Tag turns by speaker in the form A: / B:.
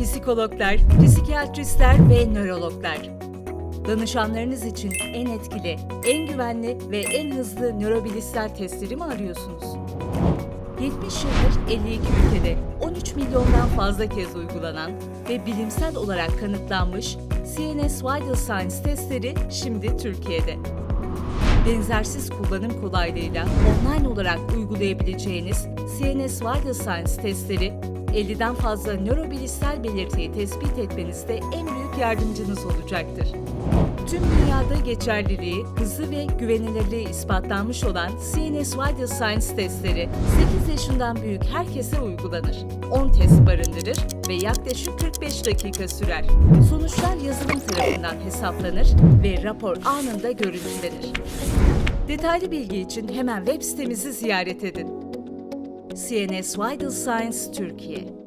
A: Psikologlar, psikiyatristler ve nörologlar. Danışanlarınız için en etkili, en güvenli ve en hızlı nörobilişsel testleri mi arıyorsunuz? 70 yıldır 52 ülkede 13 milyondan fazla kez uygulanan ve bilimsel olarak kanıtlanmış CNS Vital Signs testleri şimdi Türkiye'de. Benzersiz kullanım kolaylığıyla online olarak uygulayabileceğiniz CNS Vital Signs testleri 50'den fazla nörobilişsel belirtiyi tespit etmenizde en büyük yardımcınız olacaktır. Tüm dünyada geçerliliği, hızı ve güvenilirliği ispatlanmış olan CNS Vital Signs testleri 8 yaşından büyük herkese uygulanır. 10 test barındırır ve yaklaşık 45 dakika sürer. Sonuçlar yazılım tarafından hesaplanır ve rapor anında görüntülenir. Detaylı bilgi için hemen web sitemizi ziyaret edin. CNS Vital Science Türkiye